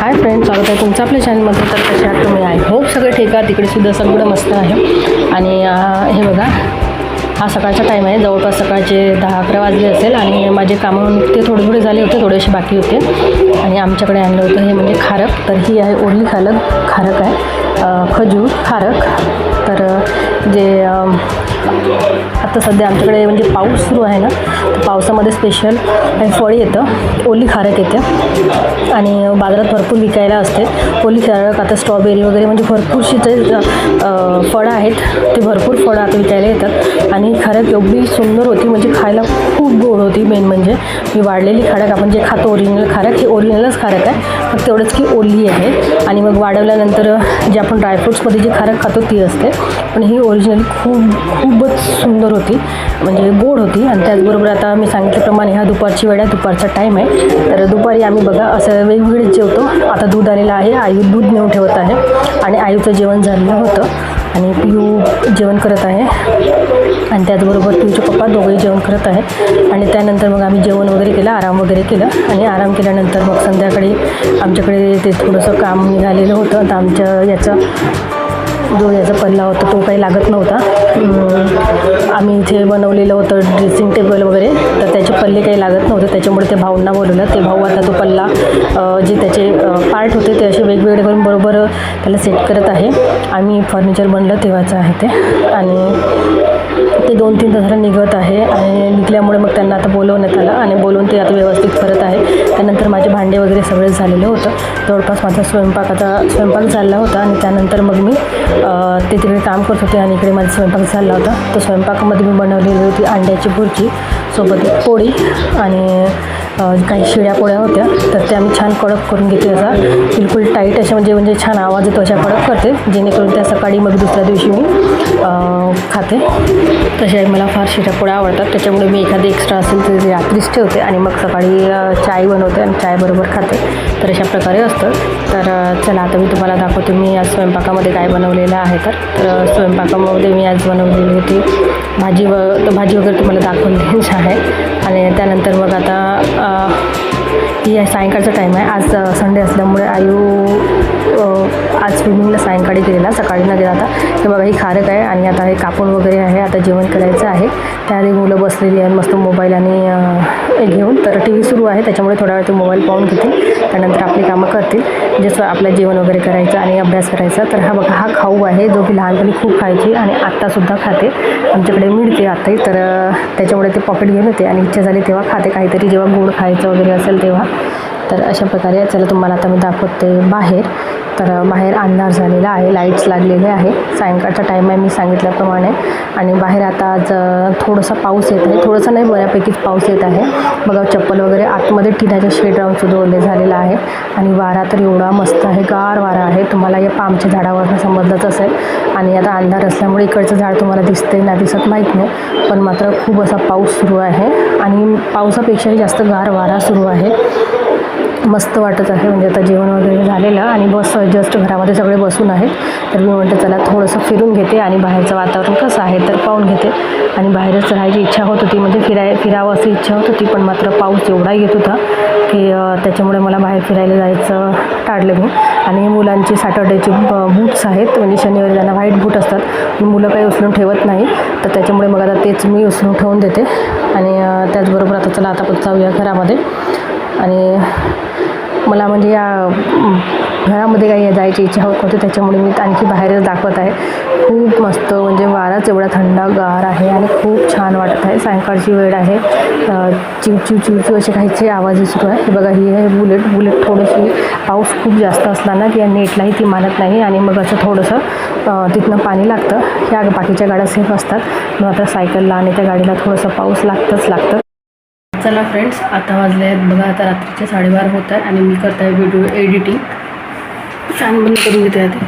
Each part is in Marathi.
हाय फ्रेंड स्वागत आहे तुमचं आपल्या चॅनलमध्ये तर कसे आहात तुम्ही? आहे होप सगळं ठीक आहे तिकडे सुद्धा सगळं मस्त आहे. आणि हे बघा हा सकाळचा टाईम आहे. जवळपास सकाळचे दहा अकरा वाजले असेल आणि माझे कामं ते थोडे थोडे झाले होते थोडेसे बाकी होते. आणि आमच्याकडे आणलं होतं हे म्हणजे खारक. तर ही आहे ओढली खालक खारक आहे. खजूर खारक. तर जे आता सध्या आमच्याकडे म्हणजे पाऊस सुरू आहे ना तर पावसामध्ये स्पेशल काही फळ येतं. ओली खारक येते. आणि बाजारात भरपूर विकायला असते. ओली खारक आता स्ट्रॉबेरी वगैरे म्हणजे भरपूरशी ते फळं आहेत. ते भरपूर फळं आता विकायला येतात. आणि खारक एवढी सुंदर होती म्हणजे खायला खूप गोड होती मेन म्हणजे. मी वाढलेली खारक आपण जे खातो ओरिजिनल खारक हे ओरिजिनलच खारक आहे. फक्त तेवढंच की ओली आहे. आणि मग वाढवल्यानंतर जे आपण ड्रायफ्रूट्समध्ये जी खारक खातो ती असते. पण ही ओरिजिनली खूप खूपच सुंदर होती. म्हणजे गोड होती आणि त्याचबरोबर आता मी सांगितल्याप्रमाणे ह्या दुपारची वेळ आहे. दुपारचा टाईम आहे. तर दुपारी आम्ही बघा असं वेगवेगळे जेवतो. आता दूध आलेलं आहे. आयू दूध नेऊन ठेवत आहे. आणि आयूचं जेवण झालेलं होतं. आणि पियू जेवण करत आहे. आणि त्याचबरोबर पियूचे पप्पा दोघंही जेवण करत आहे आणि त्यानंतर मग आम्ही जेवण वगैरे केलं आराम वगैरे केलं. आणि आराम केल्यानंतर मग संध्याकाळी आमच्याकडे ते थोडंसं काम निघालेलं होतं. तर आमच्या याचं जो याचा पल्ला होता तो काही लागत नव्हता. आम्ही इथे बनवलेलं होतं ड्रेसिंग टेबल वगैरे. तर त्याचे पल्ले काही लागत नव्हते. त्याच्यामुळे ते भाऊंना बोलवलं. ते भाऊ आता तो पल्ला जे त्याचे पार्ट होते ते असे वेगवेगळे करून बरोबर त्याला सेट करत आहे. आम्ही फर्निचर बनलं तेव्हाचं आहे ते. आणि ते दोन तीन तासाला निघत आहे आणि निघल्यामुळे मग त्यांना आता बोलवण्यात आलं आणि बोलवून ते आता व्यवस्थित करत आहे. त्यानंतर माझे भांडे वगैरे सगळे झालेलं होतं. जवळपास माझा स्वयंपाक आता स्वयंपाक झाला होता आणि त्यानंतर मग मी ते तिकडे काम करत होते आणि इकडे माझा स्वयंपाक झाला होता. तर स्वयंपाकामध्ये मी बनवलेली होती अंड्याची भुर्जी सोबत एक पोळी आणि काही शिळ्या पोळ्या होत्या तर त्या मी छान कडक करून घेते असा बिलकुल टाईट अशा म्हणजे म्हणजे छान आवाज येतो अशा कडक करते जेणेकरून त्या सकाळी मग दुसऱ्या दिवशी मी खाते. तसे मला फार शिड्या पोळ्या आवडतात. त्याच्यामुळे मी एखादी एक्स्ट्रा असेल तर रात्रीच ठेवते आणि मग सकाळी चाय बनवते आणि चायबरोबर खाते. तर अशा प्रकारे असतं. तर चला आता मी तुम्हाला दाखवते मी आज स्वयंपाकामध्ये काय बनवलेलं आहे तर. तर स्वयंपाकामध्ये मी आज बनवलेली होती भाजी व भाजी वगैरे तुम्हाला दाखवलेलीच आहे. आणि त्यानंतर मग आता ही सायंकाळचा टाईम आहे. आज संडे असल्यामुळे आयू आज स्विमिंगला सायंकाळी गेलेला सकाळी न गेला आता हे बघा ही खारक आहे आणि आता हे कापून वगैरे आहे. आता जेवण करायचं आहे. त्याआधी मुलं बसलेली आहेत मस्त मोबाईल आणि घेऊन. तर टी व्ही सुरू आहे त्याच्यामुळे थोडा वेळ ते मोबाईल पाहून घेतील. त्यानंतर आपली कामं करतील. जसं आपलं जेवण वगैरे करायचं आणि अभ्यास करायचा. तर हा बघा हा खाऊ आहे जो की लहानपणी खूप खायची आणि आत्तासुद्धा खाते. आमच्याकडे मिळते आत्ताही तर त्याच्यामुळे ते पॉकेट घेऊन येते. आणि इच्छा झाली तेव्हा खाते. काहीतरी जेव्हा गोड खायचं वगैरे असेल तेव्हा. तर अशा प्रकारे चला तुम्हाला आता मी दाखवते बाहेर. तर बाहेर अंधार झालेला आहे. लाईट्स लागलेले आहे. सायंकाळचा टाईम आहे मी सांगितल्याप्रमाणे. आणि बाहेर आता आज अ, थोडासा पाऊस येत आहे. थोडंसं नाही बऱ्यापैकीच पाऊस येत आहे. बघा चप्पल वगैरे आतमध्ये टिनाच्या शेड राहून सुद्धा ओले झालेला आहे. आणि वारा तर एवढा मस्त आहे. गार वारा आहे. तुम्हाला या पामच्या झाडावरनं समजलंच असेल. आणि आता अंधार असल्यामुळे इकडचं झाड तुम्हाला दिसते ना दिसत माहीत नाही. पण मात्र खूप असा पाऊस सुरू आहे. आणि पावसापेक्षाही जास्त गार वारा सुरू आहे. मस्त वाटत आहे. म्हणजे आता जेवण वगैरे झालेलं आणि बस जस्ट घरामध्ये सगळे बसून आहेत. तर मी म्हणते चला थोडंसं फिरून घेते आणि बाहेरचं वातावरण कसं आहे तर पाहून घेते. आणि बाहेरच राहायची इच्छा होत होती. म्हणजे फिराय फिरावं अशी इच्छा होत होती पण मात्र पाऊस एवढा येत होता की त्याच्यामुळे मला बाहेर फिरायला जायचं टाळलं मी. आणि मुलांची सॅटर्डेचे बूट्स आहेत. म्हणजे शनिवारी त्यांना व्हाईट बूट असतात मुलं काही उचलून ठेवत नाही. तर त्याच्यामुळे मग आता तेच मी उचलून ठेवून देते. आणि त्याचबरोबर आता चला आता पण जाऊया घरामध्ये. आणि मला म्हणजे या घरामध्ये काही जायची इच्छा होत नव्हती त्याच्यामुळे मी आणखी बाहेरच दाखवत आहे. खूप मस्त म्हणजे वाराच एवढा थंडगार आहे आणि खूप छान वाटत आहे. सायंकाळची वेळ आहे. चिव चिव चिव चिव असे काहीचे आवाज सुरू आहे. हे बघा ही आहे बुलेट बुलेट थोडीशी पाऊस खूप जास्त असला ना की या नेटलाही ती मानत नाही आणि मग असं थोडंसं तिथनं पाणी लागतं. ह्या बाकीच्या गाड्या सेफ असतात. मग आता सायकलला आणि त्या गाडीला थोडंसं पाऊस लागतंच लागतं. चला फ्रेंड्स आता वाजले आहेत. बघा आता रात्रीचे साडेबार होत आहे आणि मी करत आहे व्हिडिओ एडिटिंग फॅन बंद करून घेते आधी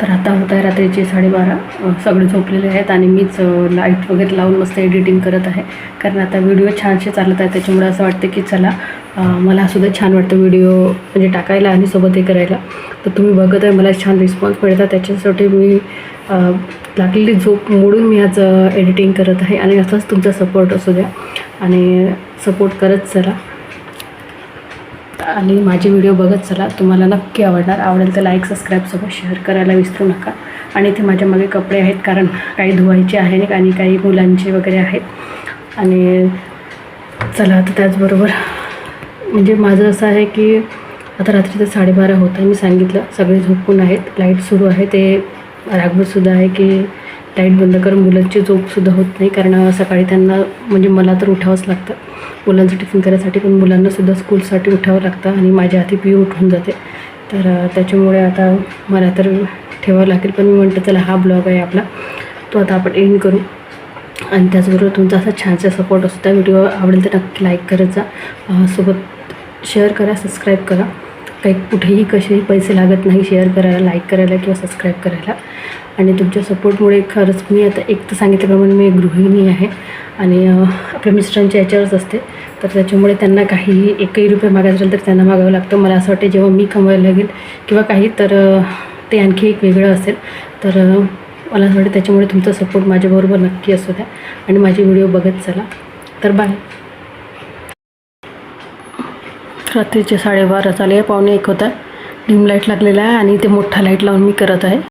तर आता होत आहे रात्रीचे साडेबारा सगळे झोपलेले आहेत आणि मीच लाइट वगैरे लावून मस्त एडिटिंग करत आहे. कारण आता व्हिडिओ छानसे चालत आहे त्याच्यामुळे असं वाटतं की चला मला सुद्धा छान वाटतं व्हिडिओ म्हणजे टाकायला आणि सोबत हे करायला. तर तुम्ही बघत आहे मला छान रिस्पॉन्स मिळतात. त्याच्यासाठी मी लागलेली झोप मोडून मी आज एडिटिंग करत आहे. आणि असंच तुमचा सपोर्ट असू द्या. आणि सपोर्ट करत चला. आणि माझे व्हिडिओ बघत चला तुम्हाला नक्की आवडणार. आवडेल तर लाईक सबस्क्राईबसोबत शेअर करायला विसरू नका. आणि इथे माझ्या मागे कपडे आहेत कारण काही धुवायचे आहे आणि काही मुलांचे वगैरे आहेत. आणि चला आता त्याचबरोबर म्हणजे माझं असं आहे की आता रात्रीचं साडेबारा होतं मी सांगितलं सगळे झोपून आहेत लाइट सुरू आहे ते रागवतसुद्धा आहे की लाइट बंद कर मुलांची झोपसुद्धा होत नाही. कारण सकाळी त्यांना म्हणजे मला तर उठावंच लागतं. मुलांचं टिफिन करायसाठी पण मुलांनासुद्धा स्कूलसाठी उठावं लागतं आणि माझ्या हाती पी उठून जाते. तर त्याच्यामुळे आता मला तर ठेवावं लागेल. पण मी म्हणतो चला हा ब्लॉग आहे आपला. तो आता आपण एंड करू. आणि त्याचबरोबर तुमचा असा छानसा सपोर्ट असतो. त्या व्हिडिओ आवडेल तर नक्की लाईक करत जा. सोबत शेअर करा सबस्क्राईब करा. काही कुठेही कसेही पैसे लागत नाही शेअर करायला लाईक करायला किंवा सबस्क्राईब करायला. आणि तुमच्या सपोर्टमुळे खरंच मी आता एक तर सांगितल्याप्रमाणे मी गृहिणी आहे आणि आपल्या मिस्टरांच्या याच्यावरच असते. तर त्याच्यामुळे त्यांना काही एकही रुपये मागायचं असेल तर त्यांना मागावं लागतं. मला असं वाटते जेव्हा मी कमवायला लागेल किंवा काही तर ते आणखी एक वेगळं असेल. तर मला असं वाटतं त्याच्यामुळे तुमचा सपोर्ट माझ्याबरोबर नक्की असू द्या. आणि माझे व्हिडिओ बघत चला. तर बाय रात्रीचे साडेबारा झाले. पावणे एक होता डिम लाइट लागलेला आहे आणि ते मोठा लाइट लावून मी करत आहे.